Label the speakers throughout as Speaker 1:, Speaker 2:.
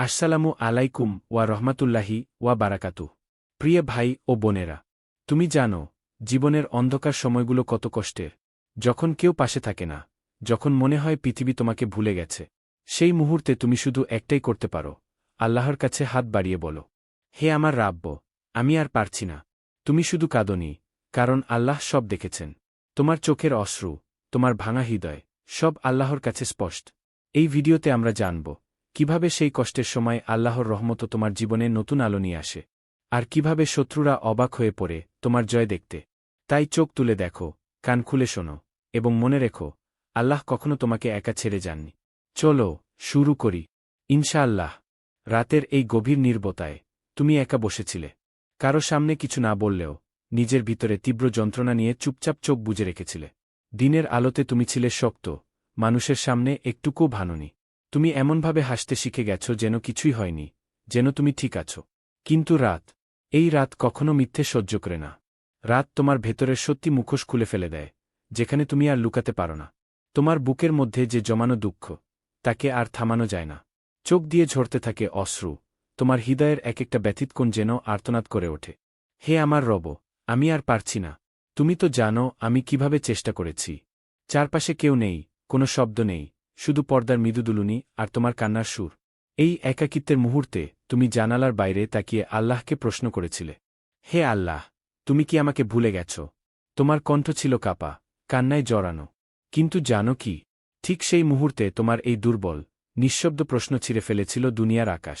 Speaker 1: আসসালামু আলাইকুম ওয়া রহমাতুল্লাহি ওয়া বারাকাতু প্রিয় ভাই ও বোনেরা, তুমি জানো, জীবনের অন্ধকার সময়গুলো কত কষ্টের। যখন কেউ পাশে থাকে না, যখন মনে হয় পৃথিবী তোমাকে ভুলে গেছে, সেই মুহূর্তে তুমি শুধু একটাই করতে পারো, আল্লাহর কাছে হাত বাড়িয়ে বলো, হে আমার রাব্য আমি আর পারছি না। তুমি শুধু কাঁদনি, কারণ আল্লাহ সব দেখেছেন। তোমার চোখের অশ্রু, তোমার ভাঙা হৃদয়, সব আল্লাহর কাছে স্পষ্ট। এই ভিডিওতে আমরা জানব কীভাবে সেই কষ্টের সময় আল্লাহর রহমত তোমার জীবনে নতুন আলো নিয়ে আসে? আর কীভাবে শত্রুরা অবাক হয়ে পড়ে তোমার জয় দেখতে? তাই চোখ তুলে দেখো, কান খুলে শোনো, এবং মনে রেখো, আল্লাহ কখনো তোমাকে একা ছেড়ে যাননি। চলো, শুরু করি। ইনশাআল্লাহ, রাতের এই গভীর নির্বতায় তুমি একা বসেছিলে। কারও সামনে কিছু না বললেও নিজের ভিতরে তীব্র যন্ত্রণা নিয়ে চুপচাপ চোখ বুজে রেখেছিলে। দিনের আলোতে তুমি ছিলে শক্ত, মানুষের সামনে একটুকু ভানুনি। তুমি এমনভাবে হাসতে শিখে গেছ যেন কিছুই হয়নি, যেন তুমি ঠিক আছো। কিন্তু রাত, এই রাত কখনো মিথ্যে সহ্য করে না। রাত তোমার ভেতরের সত্যি মুখোশ খুলে ফেলে দেয়, যেখানে তুমি আর লুকাতে পারো না। তোমার বুকের মধ্যে যে জমানো দুঃখ, তাকে আর থামানো যায় না। চোখ দিয়ে ঝরতে থাকে অশ্রু, তোমার হৃদয়ের এক একটা ব্যথিতকোণ যেন আর্তনাদ করে ওঠে। হে আমার রব, আমি আর পারছি না। তুমি তো জানো আমি কীভাবে চেষ্টা করেছি। চারপাশে কেউ নেই, কোনো শব্দ নেই শুধু পর্দার মৃদুদুলুনি আর তোমার কান্নার সুর। এই একাকিত্বের মুহূর্তে তুমি জানালার বাইরে তাকিয়ে আল্লাহকে প্রশ্ন করেছিলে। হে আল্লাহ, তুমি কি আমাকে ভুলে গেছ? তোমার কণ্ঠ ছিল কাপা, কান্নায় জড়ানো। কিন্তু জানো কি? ঠিক সেই মুহূর্তে তোমার এই দুর্বল, নিঃশব্দ প্রশ্ন ছিঁড়ে ফেলেছিল দুনিয়ার আকাশ।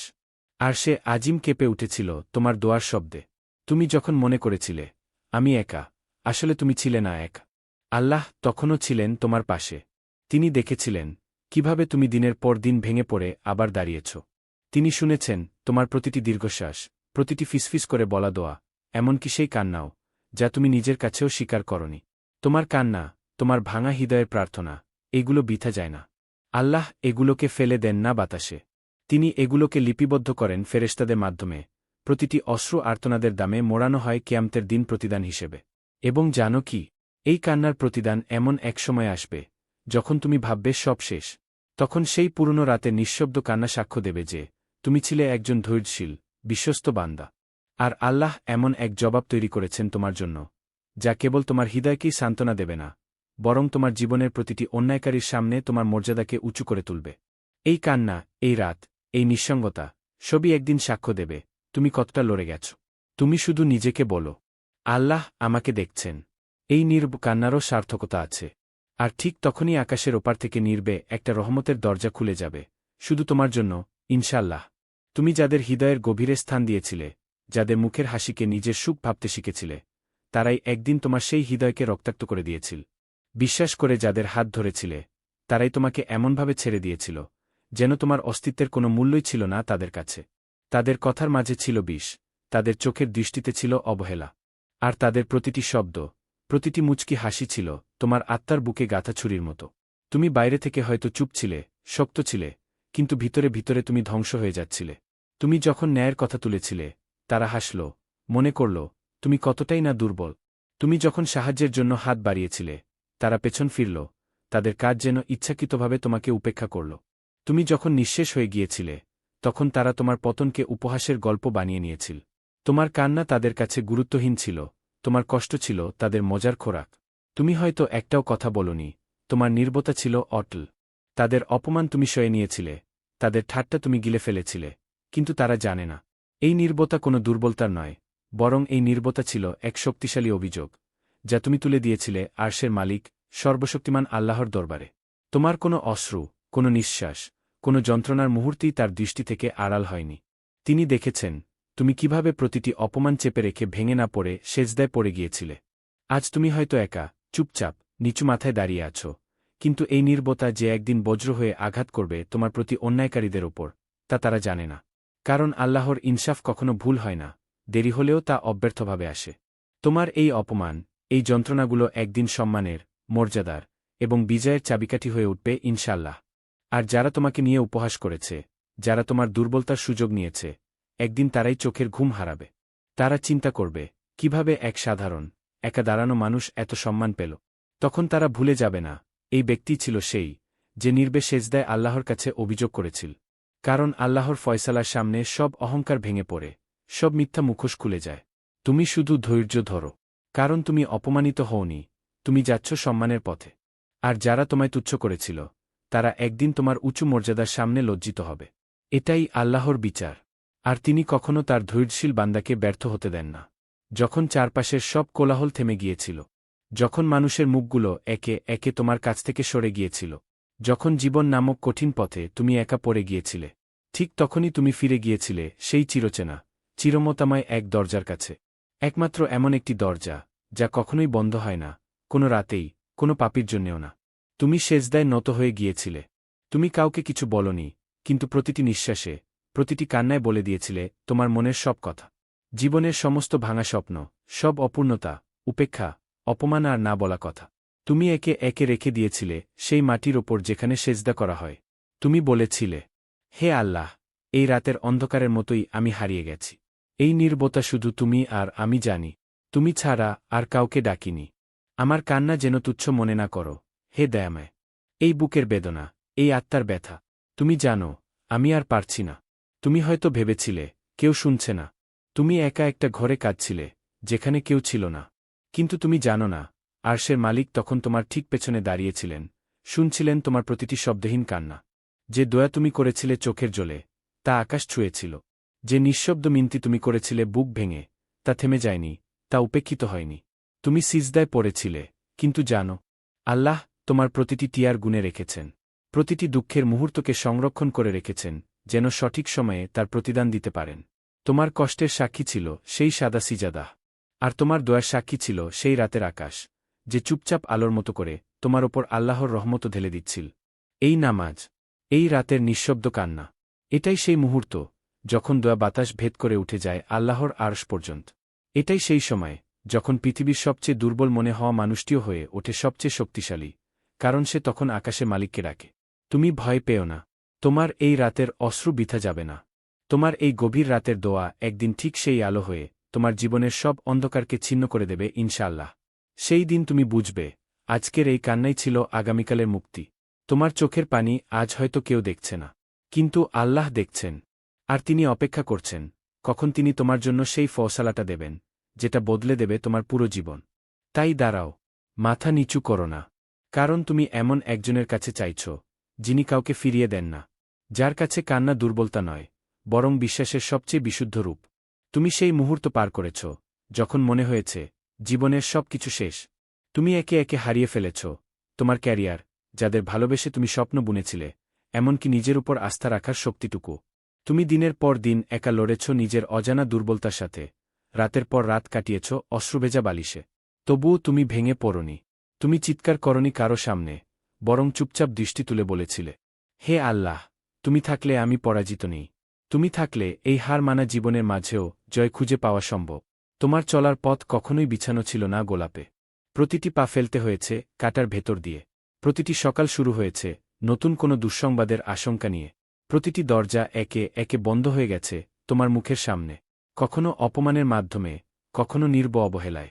Speaker 1: আর সে আজিম কেঁপে উঠেছিল তোমার দোয়ার শব্দে। তুমি যখন মনে করেছিলে, আমি একা, আসলে তুমি ছিলে না এক। আল্লাহ তখনও ছিলেন তোমার পাশে। তিনি দেখেছিলেন কীভাবে তুমি দিনের পর দিন ভেঙে পড়ে আবার দাঁড়িয়েছ? তিনি শুনেছেন, তোমার প্রতিটি দীর্ঘশ্বাস, প্রতিটি ফিসফিস করে বলা দোয়া, এমনকি সেই কান্নাও, যা তুমি নিজের কাছেও স্বীকার করনি। তোমার কান্না, তোমার ভাঙা হৃদয়ের প্রার্থনা, এগুলো বিথা যায় না। আল্লাহ এগুলোকে ফেলে দেন না বাতাসে। তিনি এগুলোকে লিপিবদ্ধ করেন ফেরেস্তাদের মাধ্যমে, প্রতিটি অশ্রু আর্তনাদের দামে মোড়ানো হয় কেয়ামতের দিন প্রতিদান হিসেবে। এবং জানো কি, এই কান্নার প্রতিদান এমন এক সময় আসবে, যখন তুমি ভাববে সব শেষ। তখন সেই পুরনো রাতে নিঃশব্দ কান্না সাক্ষ্য দেবে যে, তুমি ছিলে একজন ধৈর্যশীল, বিশ্বস্ত বান্দা। আর আল্লাহ এমন এক জবাব তৈরি করেছেন তোমার জন্য, যা কেবল তোমার হৃদয়কেই সান্ত্বনা দেবে না, বরং তোমার জীবনের প্রতিটি অন্যায়কারীর সামনে তোমার মর্যাদাকে উঁচু করে তুলবে। এই কান্না, এই রাত, এই নিঃসঙ্গতা, সবই একদিন সাক্ষ্য দেবে, তুমি কতটা লড়ে গেছ। তুমি শুধু নিজেকে বলো, আল্লাহ আমাকে দেখছেন। এই নির্ব, কান্নারও সার্থকতা আছে। আর ঠিক তখনই আকাশের ওপার থেকে নির্বে একটা রহমতের দরজা খুলে যাবে। শুধু তোমার জন্য ইনশাল্লাহ তুমি যাদের হৃদয়ের গভীরে স্থান দিয়েছিলে, যাদের মুখের হাসিকে নিজের সুখ ভাবতে শিখেছিলে, তারাই একদিন তোমার সেই হৃদয়কে রক্তাক্ত করে দিয়েছিল। বিশ্বাস করে যাদের হাত ধরেছিলে, তারাই তোমাকে এমনভাবে ছেড়ে দিয়েছিল, যেন তোমার অস্তিত্বের কোনো মূল্যই ছিল না তাদের কাছে। তাদের কথার মাঝে ছিল বিষ, তাদের চোখের দৃষ্টিতে ছিল অবহেলা। আর তাদের প্রতিটি শব্দ, প্রতিটি মুচকি হাসি ছিল তোমার আত্মার বুকে গাথা ছুরির মতো। তুমি বাইরে থেকে হয়তো চুপ ছিলে, শক্ত ছিলে, কিন্তু ভিতরে ভিতরে তুমি ধ্বংস হয়ে যাচ্ছিলে। তুমি যখন ন্যায়ের কথা তুলেছিলে, তারা হাসল, মনে করল, তুমি কতটাই না দুর্বল। তুমি যখন সাহায্যের জন্য হাত বাড়িয়েছিলে, তারা পেছন ফিরল, তাদের কাজ যেন ইচ্ছাকৃতভাবে তোমাকে উপেক্ষা করল। তুমি যখন নিঃশেষ হয়ে গিয়েছিলে, তখন তারা তোমার পতনকে উপহাসের গল্প বানিয়ে নিয়েছিল। তোমার কান্না তাদের কাছে গুরুত্বহীন ছিল, তোমার কষ্ট ছিল তাদের মজার খোরাক। তুমি হয়তো একটাও কথা বলনি। তোমার নির্বতা ছিল অটল। তাদের অপমান তুমি সয়ে নিয়েছিলে। তাদের ঠাট্টা তুমি গিলে ফেলেছিলে। কিন্তু তারা জানে না। এই নির্বতা কোনো দুর্বলতার নয়, বরং এই নির্বতা ছিল এক শক্তিশালী অভিযোগ, যা তুমি তুলে দিয়েছিলে আরশের মালিক, সর্বশক্তিমান আল্লাহর দরবারে। তোমার কোনো অশ্রু, কোনো নিঃশ্বাস, কোনো যন্ত্রণার মুহূর্তেই তার দৃষ্টি থেকে আড়াল হয়নি। তিনি দেখেছেন, তুমি কীভাবে প্রতিটি অপমান চেপে রেখে ভেঙে না পড়ে সেজদায় পড়ে গিয়েছিলে। আজ তুমি হয়তো একা চুপচাপ, নিচু মাথায় দাঁড়িয়ে আছো। কিন্তু এই নির্বতা যে একদিন বজ্র হয়ে আঘাত করবে তোমার প্রতি অন্যায়কারীদের ওপর, তা তারা জানে না। কারণ আল্লাহর ইনসাফ কখনো ভুল হয় না, দেরি হলেও তা অব্যর্থভাবে আসে। তোমার এই অপমান, এই যন্ত্রণাগুলো একদিন সম্মানের, মর্যাদার এবং বিজয়ের চাবিকাঠি হয়ে উঠবে ইনশাল্লাহ আর যারা তোমাকে নিয়ে উপহাস করেছে, যারা তোমার দুর্বলতার সুযোগ নিয়েছে, একদিন তারাই চোখের ঘুম হারাবে। তারা চিন্তা করবে, কীভাবে এক সাধারণ একা দাঁড়ানো মানুষ এত সম্মান পেল। তখন তারা ভুলে যাবে না, এই ব্যক্তি ছিল সেই, যে নির্বে সেজদায় আল্লাহর কাছে অভিযোগ করেছিল। কারণ আল্লাহর ফয়সালার সামনে সব অহংকার ভেঙে পড়ে, সব মিথ্যা মুখোশ খুলে যায়। তুমি শুধু ধৈর্য ধরো, কারণ তুমি অপমানিত হওনি, তুমি যাচ্ছ সম্মানের পথে। আর যারা তোমায় তুচ্ছ করেছিল, তারা একদিন তোমার উঁচু মর্যাদার সামনে লজ্জিত হবে। এটাই আল্লাহর বিচার, আর তিনি কখনো তার ধৈর্যশীল বান্দাকে ব্যর্থ হতে দেন না। যখন চারপাশের সব কোলাহল থেমে গিয়েছিল, যখন মানুষের মুখগুলো একে একে তোমার কাছ থেকে সরে গিয়েছিল, যখন জীবন নামক কঠিন পথে তুমি একা পড়ে গিয়েছিলে, ঠিক তখনই তুমি ফিরে গিয়েছিলে সেই চিরচেনা, চিরমতাময় এক দরজার কাছে। একমাত্র এমন একটি দরজা, যা কখনোই বন্ধ হয় না, কোনো রাতেই, কোনো পাপির জন্যেও না। তুমি সেজদায় নত হয়ে গিয়েছিলে। তুমি কাউকে কিছু বলনি, কিন্তু প্রতিটি নিঃশ্বাসে, প্রতিটি কান্নায় বলে দিয়েছিলে তোমার মনের সব কথা। জীবনের সমস্ত ভাঙা স্বপ্ন, সব অপূর্ণতা, উপেক্ষা, অপমান আর না বলা কথা। তুমি একে একে রেখে দিয়েছিলে সেই মাটির ওপর যেখানে সেজদা করা হয়। তুমি বলেছিলে, হে আল্লাহ, এই রাতের অন্ধকারের মতোই আমি হারিয়ে গেছি। এই নির্বতা শুধু তুমি আর আমি জানি। তুমি ছাড়া আর কাউকে ডাকিনি। আমার কান্না যেন তুচ্ছ মনে না করো। হে দয়াময়, এই বুকের বেদনা, এই আত্মার ব্যথা, তুমি জানো, আমি আর পারছি না। তুমি হয়তো ভেবেছিলে, কেউ শুনছে না। তুমি একা একটা ঘরে কাঁদছিলে, যেখানে কেউ ছিল না। কিন্তু তুমি জানো না, আরশের মালিক তখন তোমার ঠিক পেছনে দাঁড়িয়েছিলেন, শুনছিলেন তোমার প্রতিটি শব্দহীন কান্না। যে দয়া তুমি করেছিলে চোখের জলে, তা আকাশ ছুঁয়েছিল। যে নিঃশব্দ মিনতি তুমি করেছিলে বুক ভেঙে, তা থেমে যায়নি, তা উপেক্ষিত হয়নি। তুমি সিজদায় পড়েছিলে, কিন্তু জানো, আল্লাহ তোমার প্রতিটি টিয়ার গুণে রেখেছেন। প্রতিটি দুঃখের মুহূর্তকে সংরক্ষণ করে রেখেছেন, যেন সঠিক সময়ে তার প্রতিদান দিতে পারেন। তোমার কষ্টের সাক্ষী ছিল সেই সাদা সিজাদা। আর তোমার দয়ার সাক্ষী ছিল সেই রাতের আকাশ, যে চুপচাপ আলোর মতো করে তোমার ওপর আল্লাহর রহমত ঢেলে দিচ্ছিল। এই নামাজ, এই রাতের নিঃশব্দ কান্না, এটাই সেই মুহূর্ত যখন দয়া বাতাস ভেদ করে উঠে যায় আল্লাহর আরশ পর্যন্ত। এটাই সেই সময় যখন পৃথিবীর সবচেয়ে দুর্বল মনে হওয়া মানুষটিও হয়ে ওঠে সবচেয়ে শক্তিশালী, কারণ সে তখন আকাশে মালিককে ডাকে। তুমি ভয় পেও না, তোমার এই রাতের অশ্রু বিথা যাবে না। তোমার এই গভীর রাতের দোয়া একদিন ঠিক সেই আলো হয়ে তোমার জীবনের সব অন্ধকারকে ছিন্ন করে দেবে ইনশাল্লাহ সেই দিন তুমি বুঝবে, আজকের এই কান্নাই ছিল আগামীকালের মুক্তি। তোমার চোখের পানি আজ হয়তো কেউ দেখছে না, কিন্তু আল্লাহ দেখছেন, আর তিনি অপেক্ষা করছেন, কখন তিনি তোমার জন্য সেই ফসলাটা দেবেন, যেটা বদলে দেবে তোমার পুরো জীবন। তাই দাঁড়াও, মাথা নিচু করো না, কারণ তুমি এমন একজনের কাছে চাইছ, যিনি কাউকে ফিরিয়ে দেন না, যার কাছে কান্না দুর্বলতা নয়। বরং বিশ্বাসের সবচেয়ে বিশুদ্ধ রূপ। তুমি সেই মুহূর্ত পার করেছ, যখন মনে হয়েছে, জীবনের সব কিছু শেষ। তুমি একে একে হারিয়ে ফেলেছ, তোমার ক্যারিয়ার, যাদের ভালোবেসে তুমি স্বপ্ন বুনেছিলে, এমনকি নিজের উপর আস্থা রাখার শক্তিটুকু। তুমি দিনের পর দিন একা লড়েছ নিজের অজানা দুর্বলতার সাথে, রাতের পর রাত কাটিয়েছ অশ্রুভেজা বালিশে। তবুও তুমি ভেঙে পড়নি। তুমি চিৎকার করনি কারও সামনে, বরং চুপচাপ দৃষ্টি তুলে বলেছিলে, হে আল্লাহ, তুমি থাকলে আমি পরাজিত নেই। তুমি থাকলে এই হার মানা জীবনের মাঝেও জয় খুঁজে পাওয়া সম্ভব। তোমার চলার পথ কখনোই বিছানো ছিল না গোলাপে। প্রতিটি পা ফেলতে হয়েছে কাটার ভেতর দিয়ে। প্রতিটি সকাল শুরু হয়েছে নতুন কোনো দুঃসংবাদের আশঙ্কা নিয়ে। প্রতিটি দরজা একে একে বন্ধ হয়ে গেছে তোমার মুখের সামনে। কখনো অপমানের মাধ্যমে, কখনো নির্ব অবহেলায়।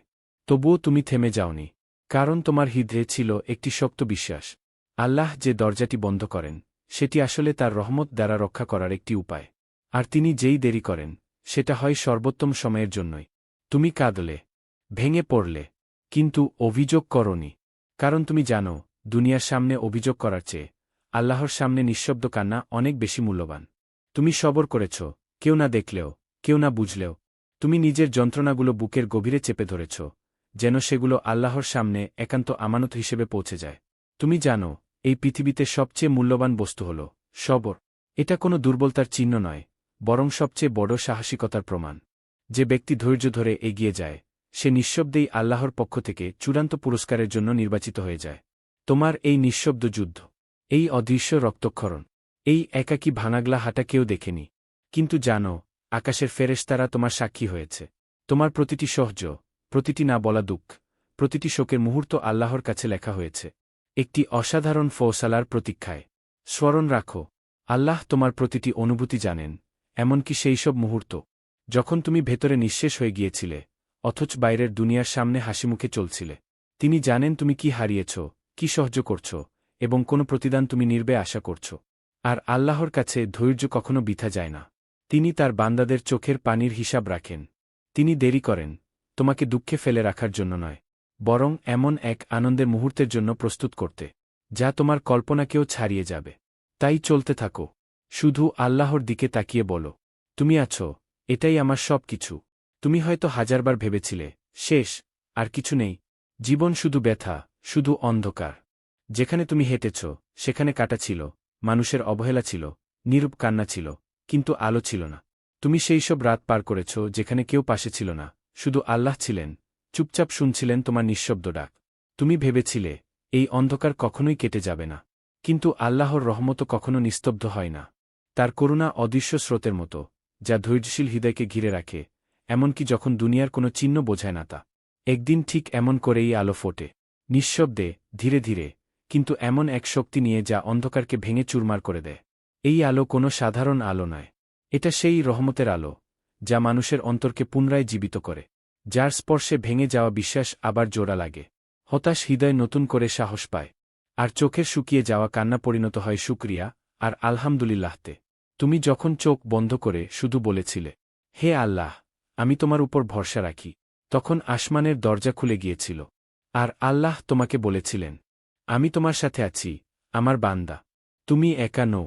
Speaker 1: তবুও তুমি থেমে যাওনি। কারণ তোমার হৃদয়ে ছিল একটি শক্ত বিশ্বাস। আল্লাহ যে দরজাটি বন্ধ করেন, সেটি আসলে তার রহমত দ্বারা রক্ষা করার একটি উপায়। আর তিনি যেই দেরি করেন, সেটা হয় সর্বোত্তম সময়ের জন্যই। তুমি কাঁদলে, ভেঙে পড়লে, কিন্তু অভিযোগ করনি। কারণ তুমি জানো, দুনিয়ার সামনে অভিযোগ করার চেয়ে, আল্লাহর সামনে নিঃশব্দ কান্না অনেক বেশি মূল্যবান। তুমি সবর করেছ, কেউ না দেখলেও, কেউ না বুঝলেও। তুমি নিজের যন্ত্রণাগুলো বুকের গভীরে চেপে ধরেছ, যেন সেগুলো আল্লাহর সামনে একান্ত আমানত হিসেবে পৌঁছে যায়। তুমি জানো, এই পৃথিবীতে সবচেয়ে মূল্যবান বস্তু হল সবর। এটা কোনো দুর্বলতার চিহ্ন নয় বরং সবচেয়ে বড় সাহসিকতার প্রমাণ। যে ব্যক্তি ধৈর্য ধরে এগিয়ে যায়, সে নিঃশব্দেই আল্লাহর পক্ষ থেকে চূড়ান্ত পুরস্কারের জন্য নির্বাচিত হয়ে যায়। তোমার এই নিঃশব্দ যুদ্ধ, এই অদৃশ্য রক্তক্ষরণ, এই একাকী ভাঙাগলা হাঁটা কেউ দেখেনি। কিন্তু জানো, আকাশের ফেরেশতারা তোমার সাক্ষী হয়েছে। তোমার প্রতিটি সহজ প্রতিটি না বলা দুঃখ, প্রতিটি শোকের মুহূর্ত আল্লাহর কাছে লেখা হয়েছে। একটি অসাধারণ ফৌসালার প্রতীক্ষায়। স্মরণ রাখো, আল্লাহ তোমার প্রতিটি অনুভূতি জানেন। এমনকি সেই সব মুহূর্ত, যখন তুমি ভেতরে নিঃশেষ হয়ে গিয়েছিলে, অথচ বাইরের দুনিয়ার সামনে হাসিমুখে চলছিলে। তিনি জানেন তুমি কি হারিয়েছ, কি সহ্য করছ, এবং কোনো প্রতিদান তুমি নির্বে আশা করছ। আর আল্লাহর কাছে ধৈর্য কখনো বিথা যায় না। তিনি তার বান্দাদের চোখের পানির হিসাব রাখেন। তিনি দেরি করেন, তোমাকে দুঃখে ফেলে রাখার জন্য নয়, বরং এমন এক আনন্দের মুহূর্তের জন্য প্রস্তুত করতে, যা তোমার কল্পনাকেও ছাড়িয়ে যাবে। তাই চলতে থাকো। শুধু আল্লাহর দিকে তাকিয়ে বলো। তুমি আছো, এটাই আমার সব কিছু তুমি হয়তো হাজারবার ভেবেছিলে, শেষ, আর কিছু নেই। জীবন শুধু ব্যথা, শুধু অন্ধকার। যেখানে তুমি হেঁটেছ, সেখানে কাটা ছিল, মানুষের অবহেলা ছিল, নিরূপ কান্না ছিল, কিন্তু আলো ছিল না। তুমি সেই সব রাত পার করেছ, যেখানে কেউ পাশে ছিল না, শুধু আল্লাহ ছিলেন। চুপচাপ শুনছিলেন তোমার নিঃশব্দ ডাক। তুমি ভেবেছিলে, এই অন্ধকার কখনোই কেটে যাবে না। কিন্তু আল্লাহর রহমত কখনো নিস্তব্ধ হয় না। তার করুণা অদৃশ্য স্রোতের মতো, যা ধৈর্যশীল হৃদয়কে ঘিরে রাখে, এমনকি যখন দুনিয়ার কোনো চিহ্ন বোঝায় না তা। একদিন ঠিক এমন করেই আলো ফোটে। নিঃশব্দে, ধীরে ধীরে, কিন্তু এমন এক শক্তি নিয়ে যা অন্ধকারকে ভেঙে চুরমার করে দেয়। এই আলো কোনো সাধারণ আলো নয়। এটা সেই রহমতের আলো, যা মানুষের অন্তরকে পুনরায় জীবিত করে, যার স্পর্শে ভেঙে যাওয়া বিশ্বাস আবার জোড়া লাগে। হতাশ হৃদয় নতুন করে সাহস পায়, আর চোখের শুকিয়ে যাওয়া কান্না পরিণত হয় শুক্রিয়া আর আলহামদুলিল্লাহতে। তুমি যখন চোখ বন্ধ করে শুধু বলেছিলে, হে আল্লাহ, আমি তোমার উপর ভরসা রাখি, তখন আসমানের দরজা খুলে গিয়েছিল। আর আল্লাহ তোমাকে বলেছিলেন, আমি তোমার সাথে আছি, আমার বান্দা, তুমি একা নো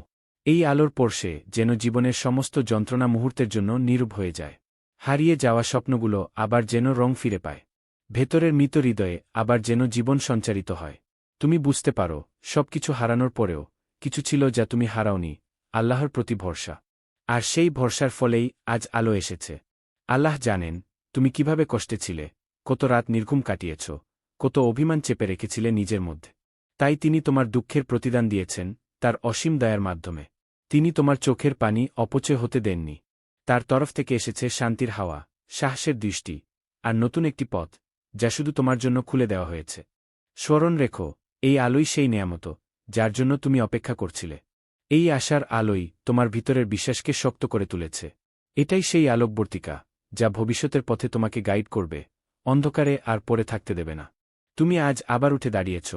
Speaker 1: এই আলোর পর্শে যেন জীবনের সমস্ত যন্ত্রণা মুহূর্তের জন্য নীরব হয়ে যায়। হারিয়ে যাওয়া স্বপ্নগুলো আবার যেন রং ফিরে পায়। ভেতরের মৃত হৃদয়ে আবার যেন জীবন সঞ্চারিত হয়। তুমি বুঝতে পারো, সবকিছু হারানোর পরেও কিছু ছিল যা তুমি হারাওনি আল্লাহর প্রতি ভরসা। আর সেই ভরসার ফলেই আজ আলো এসেছে। আল্লাহ জানেন, তুমি কীভাবে কষ্টে ছিলে, কত রাত নির্ঘুম কাটিয়েছ, কত অভিমান চেপে রেখেছিলে নিজের মধ্যে। তাই তিনি তোমার দুঃখের প্রতিদান দিয়েছেন, তার অসীম দয়ার মাধ্যমে। তিনি তোমার চোখের পানি অপচয় হতে দেননি। তার তরফ থেকে এসেছে শান্তির হাওয়া, সাহসের দৃষ্টি, আর নতুন একটি পথ, যা শুধু তোমার জন্য খুলে দেওয়া হয়েছে। স্মরণ রেখো, এই আলোই সেই নেয়ামত, যার জন্য তুমি অপেক্ষা করছিলে। এই আশার আলোই তোমার ভিতরের বিশ্বাসকে শক্ত করে তুলেছে। এটাই সেই আলোকবর্তিকা, যা ভবিষ্যতের পথে তোমাকে গাইড করবে, অন্ধকারে আর পড়ে থাকতে দেবে না। তুমি আজ আবার উঠে দাঁড়িয়েছ,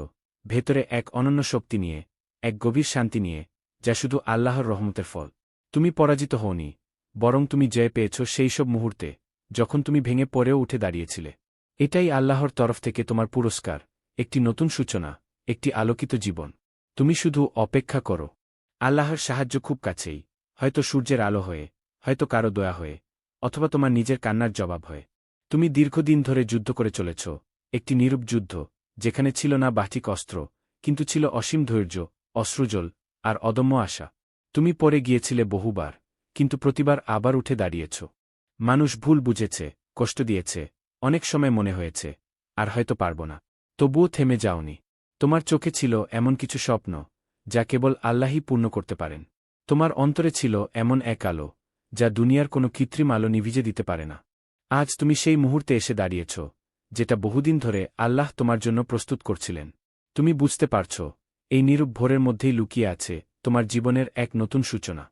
Speaker 1: ভেতরে এক অনন্য শক্তি নিয়ে, এক গভীর শান্তি নিয়ে, যা শুধু আল্লাহর রহমতের ফল। তুমি পরাজিত হওনি, বরং তুমি জয় পেয়েছ সেই সব মুহূর্তে, যখন তুমি ভেঙে পড়েও উঠে দাঁড়িয়েছিলে। এটাই আল্লাহর তরফ থেকে তোমার পুরস্কার, একটি নতুন সূচনা, একটি আলোকিত জীবন। তুমি শুধু অপেক্ষা করো। আল্লাহর সাহায্য খুব কাছেই। হয়তো সূর্যের আলো হয়ে, হয়তো কারও দয়া হয়ে, অথবা তোমার নিজের কান্নার জবাব হয়ে। তুমি দীর্ঘদিন ধরে যুদ্ধ করে চলেছ, একটি নিরূপ যুদ্ধ, যেখানে ছিল না বাটিক অস্ত্র, কিন্তু ছিল অসীম ধৈর্য, অশ্রুজল, আর অদম্য আশা। তুমি পরে গিয়েছিলে বহুবার, কিন্তু প্রতিবার আবার উঠে দাঁড়িয়েছ। মানুষ ভুল বুঝেছে, কষ্ট দিয়েছে, অনেক সময় মনে হয়েছে, আর হয়তো পারব না। তবুও থেমে যাওনি। তোমার চোখে ছিল এমন কিছু স্বপ্ন যা কেবল আল্লাহই পূর্ণ করতে পারেন। তোমার অন্তরে ছিল এমন এক আলো, যা দুনিয়ার কোনো কৃত্রিম আলো নিভিজে দিতে পারে না। আজ তুমি সেই মুহূর্তে এসে দাঁড়িয়েছ, যেটা বহুদিন ধরে আল্লাহ তোমার জন্য প্রস্তুত করছিলেন। তুমি বুঝতে পারছ, এই নিরূপ ভোরের মধ্যেই লুকিয়ে আছে তোমার জীবনের এক নতুন সূচনা।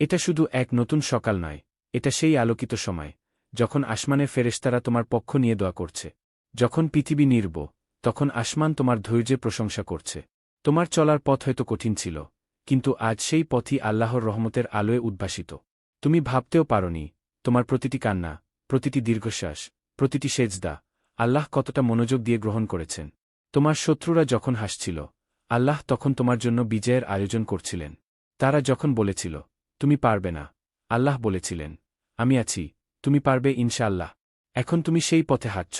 Speaker 1: এটা শুধু এক নতুন সকাল নয়, এটা সেই আলোকিত সময়, যখন আসমানের ফেরেস্তারা তোমার পক্ষ নিয়ে দোয়া করছে। যখন পৃথিবী নির্ব, তখন আসমান তোমার ধৈর্যে প্রশংসা করছে। তোমার চলার পথ হয়তো কঠিন ছিল, কিন্তু আজ সেই পথই আল্লাহর রহমতের আলোয় উদ্ভাসিত। তুমি ভাবতেও পারনি, তোমার প্রতিটি কান্না, প্রতিটি দীর্ঘশ্বাস, প্রতিটি সেজদা আল্লাহ কতটা মনোযোগ দিয়ে গ্রহণ করেছেন। তোমার শত্রুরা যখন হাসছিল, আল্লাহ তখন তোমার জন্য বিজয়ের আয়োজন করছিলেন। তারা যখন বলেছিল, তুমি পারবে না, আল্লাহ বলেছিলেন, আমি আছি, তুমি পারবে ইনশাআল্লাহ। এখন তুমি সেই পথে হাঁটছ,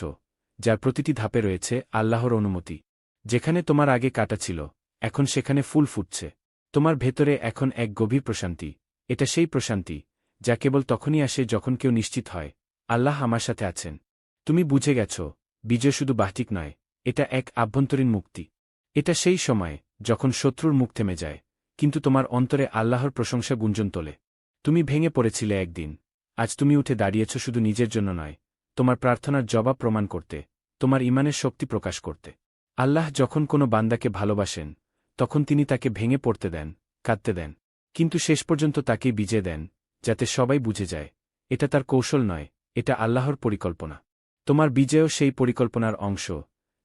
Speaker 1: যার প্রতিটি ধাপে রয়েছে আল্লাহর অনুমতি। যেখানে তোমার আগে কাটা ছিল, এখন সেখানে ফুল ফুটছে। তোমার ভেতরে এখন এক গভীর প্রশান্তি। এটা সেই প্রশান্তি, যা কেবল তখনই আসে যখন কেউ নিশ্চিত হয়। আল্লাহ আমার সাথে আছেন। তুমি বুঝে গেছ, বিজয় শুধু বাহ্যিক নয়, এটা এক আভ্যন্তরীণ মুক্তি। এটা সেই সময়, যখন শত্রুর মুখ থেমে যায়, কিন্তু তোমার অন্তরে আল্লাহর প্রশংসা গুঞ্জন তোলে। তুমি ভেঙে পড়েছিলে একদিন। আজ তুমি উঠে দাঁড়িয়েছ শুধু নিজের জন্য নয়, তোমার প্রার্থনার জবাব প্রমাণ করতে, তোমার ইমানের শক্তি প্রকাশ করতে। আল্লাহ যখন কোনো বান্দাকে ভালোবাসেন, তখন তিনি তাকে ভেঙে পড়তে দেন, কাঁদতে দেন। কিন্তু শেষ পর্যন্ত তাকে বিজে দেন, যাতে সবাই বুঝে যায়, এটা তার কৌশল নয়, এটা আল্লাহর পরিকল্পনা। তোমার বিজয়ও সেই পরিকল্পনার অংশ,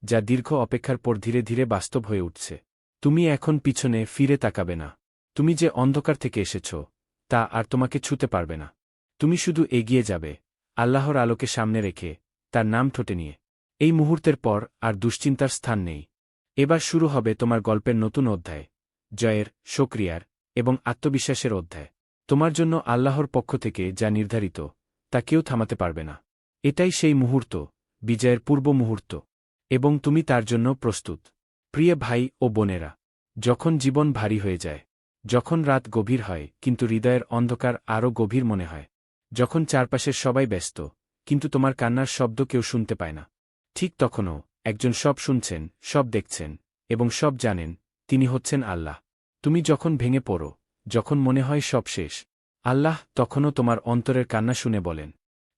Speaker 1: যা দীর্ঘ অপেক্ষার পর ধীরে ধীরে বাস্তব হয়ে উঠছে। তুমি এখন পিছনে ফিরে তাকাবে না। তুমি যে অন্ধকার থেকে এসেছ, তা আর তোমাকে ছুতে পারবে না। তুমি শুধু এগিয়ে যাবে, আল্লাহর আলোকে সামনে রেখে, তার নাম ঠোঁটে নিয়ে। এই মুহূর্তের পর আর দুশ্চিন্তার স্থান নেই। এবার শুরু হবে তোমার গল্পের নতুন অধ্যায়, জয়ের সক্রিয়ার এবং আত্মবিশ্বাসের অধ্যায়। তোমার জন্য আল্লাহর পক্ষ থেকে যা নির্ধারিত, তা কেউ থামাতে পারবে না। এটাই সেই মুহূর্ত, বিজয়ের পূর্ব মুহূর্ত, এবং তুমি তার জন্য প্রস্তুত। প্রিয় ভাই ও বোনেরা, যখন জীবন ভারী হয়ে যায়, যখন রাত গভীর হয়, কিন্তু হৃদয়ের অন্ধকার আরও গভীর মনে হয়, যখন চারপাশের সবাই ব্যস্ত, কিন্তু তোমার কান্নার শব্দ কেউ শুনতে পায় না। ঠিক তখনও একজন সব শুনছেন, সব দেখছেন, এবং সব জানেন, তিনি হচ্ছেন আল্লাহ। তুমি যখন ভেঙে পড়ো, যখন মনে হয় সব শেষ, আল্লাহ তখনও তোমার অন্তরের কান্না শুনে বলেন,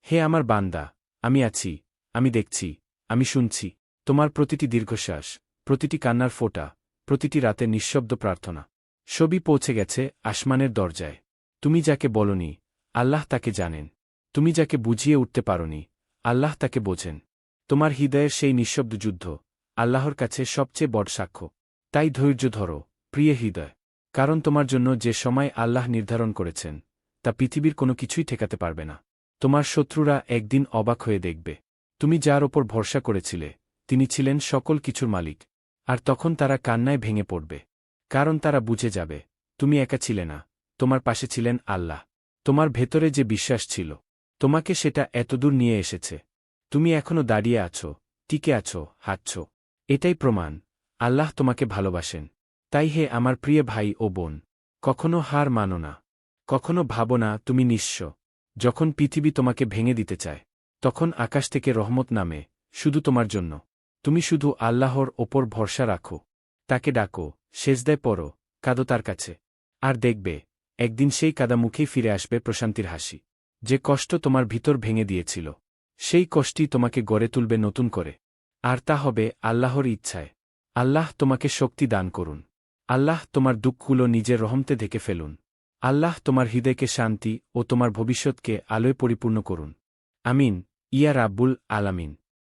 Speaker 1: হে আমার বান্দা, আমি আছি, আমি দেখছি, আমি শুনছি, তোমার প্রতিটি দীর্ঘশ্বাস, প্রতিটি কান্নার ফোটা, প্রতিটি রাতে নিঃশব্দ প্রার্থনা, সবই পৌঁছে গেছে আসমানের দরজায়। তুমি যাকে বলনি, আল্লাহ তাকে জানেন। তুমি যাকে বুঝিয়ে উঠতে পারনি, আল্লাহ তাকে বোঝেন। তোমার হৃদয়ের সেই নিঃশব্দ যুদ্ধ, আল্লাহর কাছে সবচেয়ে বড় সাক্ষ্য। তাই ধৈর্য ধরো, প্রিয় হৃদয়। কারণ তোমার জন্য যে সময় আল্লাহ নির্ধারণ করেছেন, তা পৃথিবীর কোনো কিছুই ঠেকাতে পারবে না। তোমার শত্রুরা একদিন অবাক হয়ে দেখবে। তুমি যার ওপর ভরসা করেছিলে, তিনি ছিলেন সকল কিছুর মালিক, আর তখন তারা কান্নায় ভেঙে পড়বে। কারণ তারা বুঝে যাবে, তুমি একা ছিলে না, তোমার পাশে ছিলেন আল্লাহ। তোমার ভেতরে যে বিশ্বাস ছিল, তোমাকে সেটা এতদূর নিয়ে এসেছে। তুমি এখনও দাঁড়িয়ে আছো, টিকে আছো, হাঁটছ। এটাই প্রমাণ, আল্লাহ তোমাকে ভালোবাসেন। তাই হে আমার প্রিয় ভাই ও বোন, কখনো হার মানো না। কখনো ভাবো না তুমি নিঃস্ব। যখন পৃথিবী তোমাকে ভেঙে দিতে চায়, তখন আকাশ থেকে রহমত নামে, শুধু তোমার জন্য। তুমি শুধু আল্লাহর ওপর ভরসা রাখো। তাকে ডাকো, সেজদায় পড়ো, কাঁদো তার কাছে। আর দেখবে, একদিন সেই কাদা মুখেই ফিরে আসবে প্রশান্তির হাসি। যে কষ্ট তোমার ভিতর ভেঙে দিয়েছিল। সেই কষ্টই তোমাকে গড়ে তুলবে নতুন করে। আর তা হবে আল্লাহর ইচ্ছায়। আল্লাহ তোমাকে শক্তি দান করুন। আল্লাহ তোমার দুঃখগুলো নিজের রহমতে ঢেকে ফেলুন। আল্লাহ তোমার হৃদয়কে শান্তি ও তোমার ভবিষ্যৎকে আলোয় পরিপূর্ণ করুন। আমিন। ইয়া রাব্বুল আলামিন।